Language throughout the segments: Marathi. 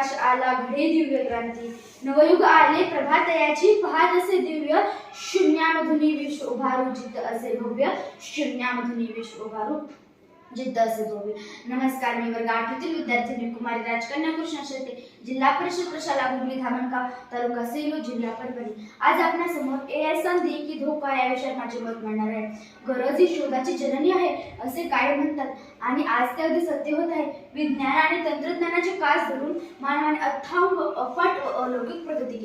प्रकाश आला घडे दिव्य क्रांती. नवयुग आले प्रभातयाची पहा असे दिव्य शून्यामधुनी विश्व उभारू जित असे भव्य शून्यामधुनी विश्व उभारू जिद्द असे नमस्कार मी वर्ग आठवीतील विद्यार्थिनी कुमारी राजकन्या कृष्ण शेते जिल्हा परिषद प्रशाला हुगली धामणगाव तालुका सेलू जिल्हा परभणी. आज आपणासमोर ए आय संधी की धोका या विषयात माझे मत मांडणार आहे. गरज ही शोधाची जननी आहे असे काय म्हणतात? आणि आज ते अगदी सत्य होत आहे. विज्ञान आणि तंत्रज्ञानाचे कास धरून मानवाने अथांग अफाट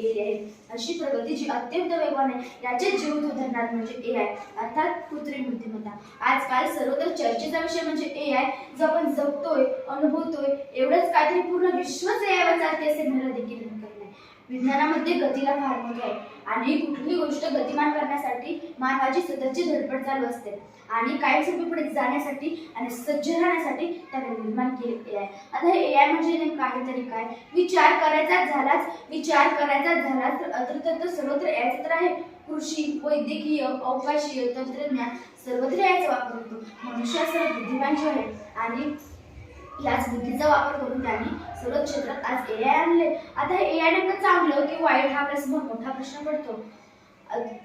व आहे. अशी प्रगती जी अत्यंत वेगवान आहे. याचे जीवित उदाहरणार्थ म्हणजे ए आय अर्थात कृत्रिम बुद्धिमत्ता. आजकाल सर्वत्र चर्चेचा विषय म्हणजे ए आय जो आपण जगतोय अनुभवतोय एवढंच काहीतरी पूर्ण विश्वच ए आयवर चालते असे म्हणायला देखील विज्ञानामध्ये गतीला फार महत्त्व आहे. आणि कुठलीही गोष्ट गतिमान करण्यासाठी मानवाची सततची धडपड चालू असते. आणि काही पुढे जाण्यासाठी आणि सज्ज राहण्यासाठी त्याने निर्माण केले आहे. आता हे ए आय म्हणजे नेमकं आहे तरी काय? विचार करायचा झालाच विचार करायचा झालाच तर अत्र सर्वत्र यायचं तर आहे. कृषी वैद्यकीय अवकाशीय तंत्रज्ञान सर्वत्र यायचा वापर होतो. मनुष्य सर्व बुद्धिमान जे आहे. आणि याच बुद्धीचा वापर करून त्यांनी सर्व क्षेत्रात आज ए आय आणले. आता हे ए आय नेमकं चांगलं की वाईट हा प्रश्न मोठा प्रश्न पडतो.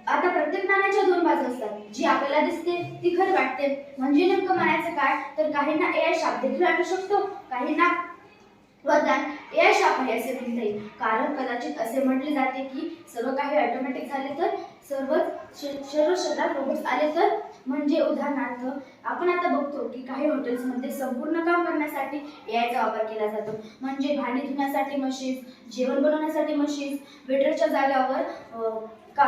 आता प्रत्येक नाण्याच्या दोन बाजू असतात. जी आपल्याला दिसते ती खरं वाटते. म्हणजे नेमकं म्हणायचं काय? तर काहींना ए आय शाप देखील वाटू शकतो काहींना वरदान. ए आय आहे असे म्हणता येईल. कारण कदाचित असे म्हटले जाते की सर्व काही ऑटोमॅटिक झाले तर सर्व सर्व क्षेत्रात रोबोट्स आले तर म्हणजे उदाहरणार्थ आपण आता बघतो की काही हॉटेल्समध्ये संपूर्ण काम करण्यासाठी ए वापर केला जातो. म्हणजे भांडी धुण्यासाठी मशीन्स जेवण बनवण्यासाठी मशीन्स वेटरच्या जाग्यावर का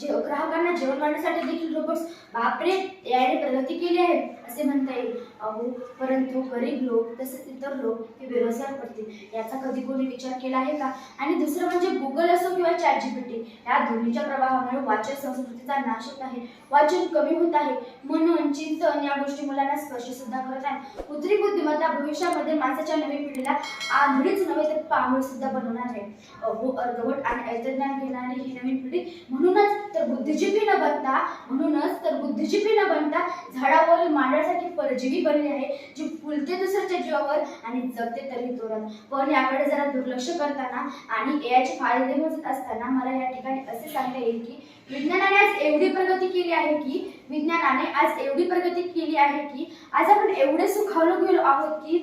जे ग्राहकांना जेवण वाढण्यासाठी देखील रोबोट्स बापरे एआयने प्रगती केली आहे. असे म्हणता येईल. अहो परंतु गरीब लोक तसेच इतर लोक हे बेरोजगार पडतील याचा कधी कोणी विचार केला आहे का? आणि दुसरं म्हणजे गुगल असो किंवा चॅट जीपीटी या दोन्हीच्या प्रभावामुळे वाचन संस्कृतीचा नाश होत आहे. वाचन कमी होत आहे. म्हणून चिंतन या गोष्टी मुलांना स्पर्श सुद्धा करत आहे. कृत्रिम बुद्धिमत्ता भविष्यामध्ये माणसाच्या नवीन पिढीला आंधळीच नव्हे तर पांगळ सुद्धा बनवणार आहे. अहो अर्धवट आणि ऐतज्ञान घेणारी ही नवीन पिढी म्हणूनच तर बुद्धिजीवी न बनता म्हणूनच तर बुद्धिजीवी न बनता झाडावरील मांडण्यासाठी परजीवी बनली आहे जी फुलते दुसऱ्याच्या जीवावर आणि जगते तरी तोरण. पण याकडे जरा दुर्लक्ष करताना आणि एआयचे फायदे मोजत असताना मला या ठिकाणी असे सांगता येईल की विज्ञानाने आज एवढी प्रगती केली आहे की विज्ञानाने आज एवढी प्रगती केली आहे की आज आपण एवढे सुखावलो गेलो आहोत की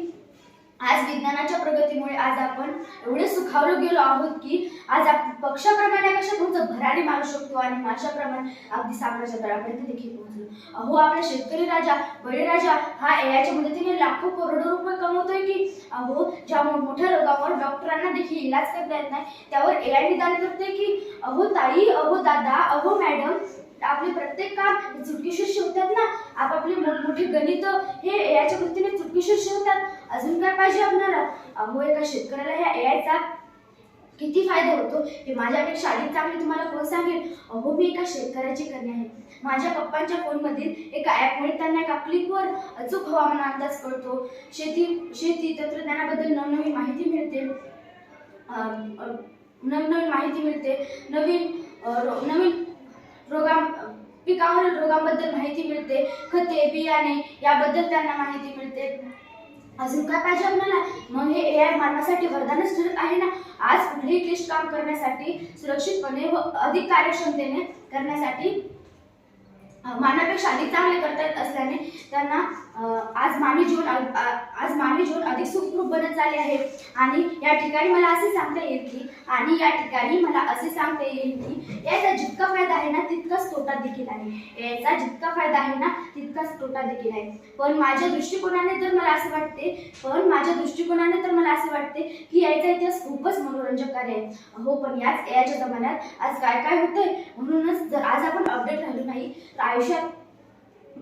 आज विज्ञानाच्या प्रगतीमुळे आज आपण एवढे सुखावलो गेलो आहोत की आज आपण पक्षाप्रमाणे कशा तुमचं भरारी मारू शकतो आणि माशाप्रमाणे अगदी साम्राज्य तळापर्यंत देखील पोहोचलो. अहो आपला शेतकरी राजा बळीराजा हा एआयच्या मदतीने लाखो करोडो रुपये कमवतोय की? अहो ज्या मोठ्या रोगावर डॉक्टरांना देखील इलाज करता येत नाही त्यावर एआय निदान करते की? अहो ताई अहो दादा अहो मॅ आपले प्रत्येक काम चुटकीशीर शिवतात ना आपापली मोठमोठी गणित हे एआयच्या मदतीने चुटकीशीर शिवतात. अजून काय पाहिजे आपल्याला? अहो एका शेतकऱ्याला ह्या एआयचा किती फायदा होतो? हे माझ्यापेक्षा अधिक चांगले तुम्हाला कोण सांगेल? अहो मी एका शेतकऱ्याची कन्या आहे. माझ्या पप्पांच्या फोनमधील एका ॲपमुळे त्यांना एका क्लिकवर अचूक हवामान अंदाज कळतो. शेती शेती तंत्रज्ञानाबद्दल नवनवीन माहिती मिळते. नवनवीन माहिती मिळते. नवीन नवीन पिकावरील रोगांबद्दल माहिती मिळते. खते बियाणे याबद्दल त्यांना माहिती मिळते. अजून काय पाहिजे आपल्याला? मग हे ए आय मानवासाठी वरदानच ठरत आहे ना? आज पुढे क्लिष्ट काम करण्यासाठी सुरक्षितपणे व अधिक कार्यक्षमतेने करण्यासाठी मानवापेक्षा अधिक चांगले करता येत असल्याने त्यांना आज मानवी जीवन आज मानवी जीवन अधिक सुखरूप बनत झाले आहे. आणि या ठिकाणी मला असे सांगता येईल की आणि या ठिकाणी मला असे सांगता येईल की याचा जितका फायदा आहे ना तितकाच तोटा देखील आहे. याचा जितका फायदा आहे ना तितकाच तोटा देखील आहे. पण माझ्या दृष्टिकोनाने तर मला असे वाटते पण माझ्या दृष्टिकोनाने तर मला असे वाटते की याचा इतिहास खूपच मनोरंजक आहे. हो पण याच याच्या जमान्यात आज काय काय होतंय? म्हणूनच जर आज आपण अपडेट राहिलो नाही तर आयुष्यात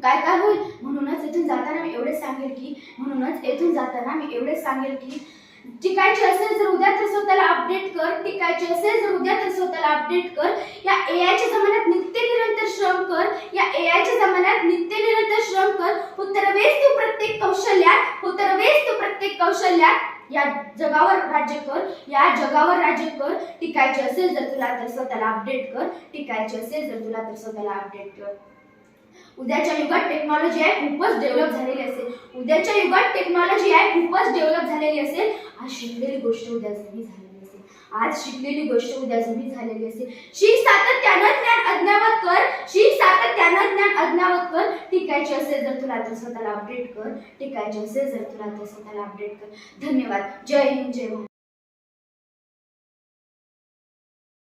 काय काय होईल? म्हणूनच इथून जाताना मी एवढेच सांगेल की म्हणूनच येथून जाताना मी एवढेच सांगेल की टिकायची असेल जर उद्या तर स्वतःला अपडेट कर टिकायची असेल जर उद्या तर स्वतःला अपडेट कर. या ए आयच्या जमान्यात नित्य निरंतर श्रम कर. या ए आयच्या जमान्यात नित्य निरंतर श्रम कर. उत्तरवेस तू प्रत्येक कौशल्यात उत्तरवेस तू प्रत्येक कौशल्यात या जगावर राज्य कर. या जगावर राज्य कर. टिकायचे असेल जर तुला तर स्वतःला अपडेट कर. टिकायचे असेल जर तुला तर स्वतःला अपडेट कर. उद्याच्या युगात टेक्नॉलॉजी आहे खूपच डेव्हलप झालेली असेल. उद्याच्या युगात टेक्नॉलॉजी आहे खूपच डेव्हलप झालेली असेल. आज शिकलेली गोष्ट उद्या जुनी झालेली असेल. आज शिकलेली गोष्ट उद्या जुनी झालेली असेल. शिक सातत्यानं ज्ञान अज्ञावत कर. शिक सातत्यानं ज्ञान अज्ञावत कर. टिकायची असेल जर तुला तर स्वतःला अपडेट कर. टिकायची असेल जर तुला तर स्वतःला अपडेट कर. धन्यवाद. जय हिंद जय